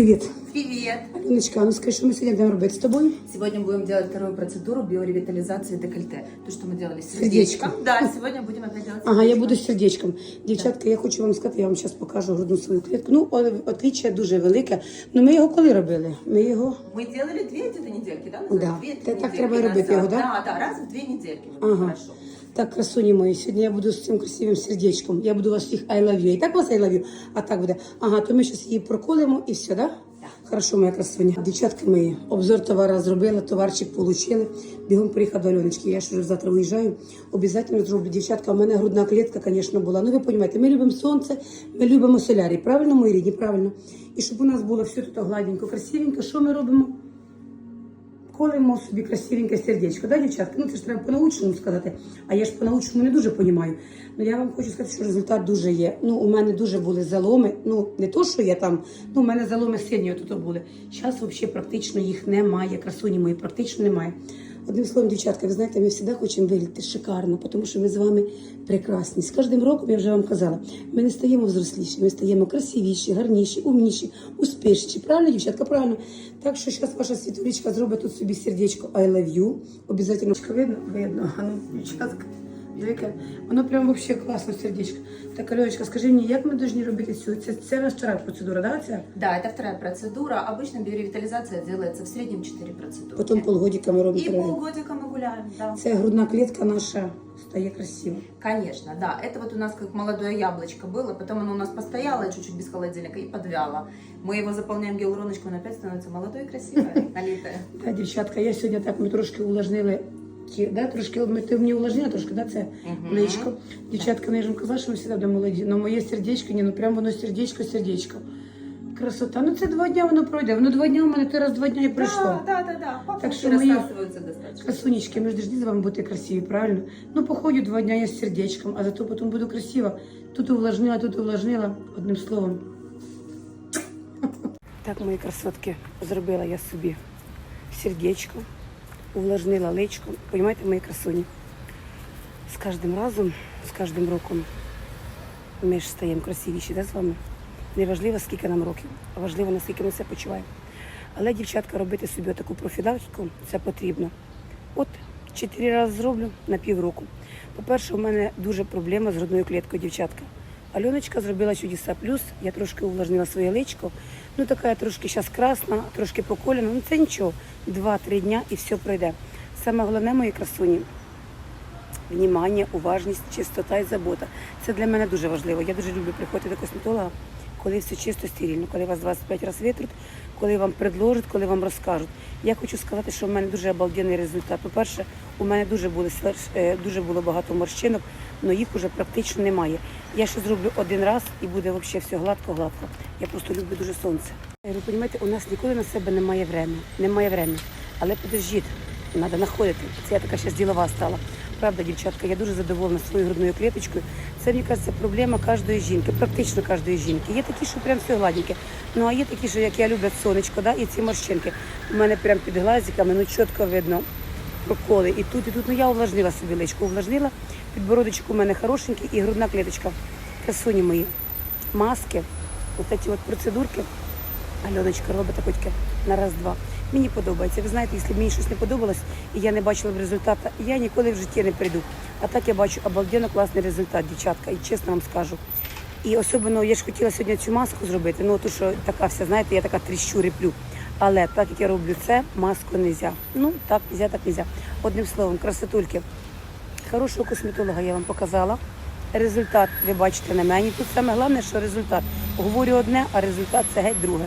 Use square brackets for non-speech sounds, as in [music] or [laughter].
Привіт. Привет! Аліночка, ну скажи, що ми сьогодні будемо робити з тобою? Сегодня будем делать вторую процедуру биоревитализации декольте. То, что мы делали с Сердечко. сердечком. Да, сегодня будем опять делать Ага, я буду з сердечком. Дівчатка, я хочу вам сказати, я вам зараз покажу грудну свою клітку. Ну, о- отличие дуже велике. Ну ми його коли робили? Ми його. Мы делали две недельки, да? Да. назад? Две, Так- три так недельки треба і робити назад. його, да? Да, да, раз в две недельки. Ага. Хорошо. Так, красуні мої, сьогодні я буду з цим красивим сердечком. Я буду вас всіх I love you. І так вас I love you, а так буде. Ага, то ми зараз її проколимо і все, да? Хорошо, моя красуня. Дівчатка мої, обзор товара зробила, товарчик получили. Бігом приїхав до Альоночки. Я ж вже завтра виїжджаю. Обов'язково зроблю. Дівчатка, у мене грудна клітка, звісно, була. Ну, ви розумієте, ми любимо сонце, ми любимо солярій. Правильно, мої рідні? Правильно. І щоб у нас було все тут гладенько, красивенько, що ми робимо? Колемо собі красивеньке сердечко, да, дівчатки? Ну це ж треба по-научному сказати. А я ж по-научному не дуже розумію. Ну я вам хочу сказати, що результат дуже є. Ну, у мене дуже були заломи. Ну, не то, що я там, ну, у мене заломи сині тут були. Зараз взагалі практично їх немає. Красуні мої практично немає. Одним словом, дівчатка, ви знаєте, ми завжди хочемо виглядати шикарно, тому що ми з вами прекрасні. З кожним роком я вже вам казала, ми не стаємо взросліші, ми стаємо красивіші, гарніші, умніші, успішніші. Правильно, дівчатка? Правильно. Так що зараз ваша світулічка зробить тут собі сердечко I love you. Обязательно видно? Видно. А ну, дівчатка. Дивіться, воно прям вообще класно сердечко. Так, Альоночка, скажи мені, як ми повинні робити цю? Це, це у нас втора процедура, да? Це? Да, это вторая процедура. Обычно биоревитализация делается в среднем 4 процедуры. Потім полгодика ми робимо. И перерив. полгодика мы гуляем, да. Це грудна клітка наша стає красиво. Конечно, да. Это вот у нас как молодое яблочко было, потом оно у нас постояло чуть-чуть без холодильника и подвяло. Мы его заполняем гиалуроночкой, он опять становится молодое и красивое, налитое. [laughs] Да, дівчатка, я сьогодні так ми трошки увлажнили. ті- Да, трошки ми увлажнила трошки, да, це личко. Дівчатка, я ж вам казала, що ми завжди будемо молоді. Но моє сердечко, ні, ну прям воно сердечко, сердечко. Красота. Ну це два дня воно пройде. Воно два дня у мене, ти раз два дня і пройшло. Да, да, да, да. Так что мы- рассасываются достаточно. Красунечки, ми ж дожди з вами бути красиві, правильно? Ну, походю два дня я з сердечком, а зато потім буду красива. Тут увлажнила, тут увлажнила, одним словом. Так, мої красотки, зробила я собі сердечко, увлажнила личко. Понимаєте, мої красуні? З кожним разом, з кожним роком ми ж стаємо красивіші, да, з вами? Не важливо, скільки нам років, а важливо, наскільки ми себе почуваємо. Але, дівчатка, робити собі таку профілактику це потрібно. От чотири рази зроблю на півроку. По-перше, у мене дуже проблема з грудною кліткою, дівчатка. Альоночка зробила чудеса плюс, я трошки увлажнила своє личко. Ну, така я трошки зараз красна, трошки поколена. Ну це нічого. Два-три дня і все пройде. Саме головне, мої красуні, внімання, уважність, чистота і забота. Це для мене дуже важливо. Я дуже люблю приходити до косметолога, коли все чисто стерильно, коли вас 25 разів витруть, коли вам предложать, коли вам розкажуть. Я хочу сказати, що в мене дуже обалденний результат. По-перше, у мене дуже сверш- е, дуже було багато морщинок, але їх уже практично немає. Я ще зроблю один раз і буде взагалі все гладко-гладко. Я просто люблю дуже сонце. Ви розумієте, у нас ніколи на себе немає времени. Немає времени. Але подождіть, треба знаходити. Це я така ще ділова стала. Правда, дівчатка, я дуже задоволена своєю грудною клеточкою. Це, мені кажеться, проблема кожної жінки, практично кожної жінки. Є такі, що прям все гладеньке. Ну а є такі, що як я люблять сонечко, да, і ці морщинки. У мене прям під глазиками, ну чітко видно проколи. І тут, і тут. Ну я увлажнила собі личко, увлажнила. Підбородочок у мене хорошенький і грудна клеточка. Красуні мої. Маски, от ці от процедурки. Альоночка робить таке на раз-два. Мені подобається. Ви знаєте, якщо мені щось не подобалось і я не бачила б результату, я ніколи в житті не прийду. А так я бачу обалденно класний результат, дівчатка, і чесно вам скажу. І особливо я ж хотіла сьогодні цю маску зробити, ну то що така вся, знаєте, я така тріщу риплю. Але так як я роблю це, маску не можна. Ну так, нельзя, так нельзя. Одним словом, красотульки. Хорошого косметолога я вам показала. Результат ви бачите на мені. Тут саме головне, що результат. Говорю одне, а результат це геть друге.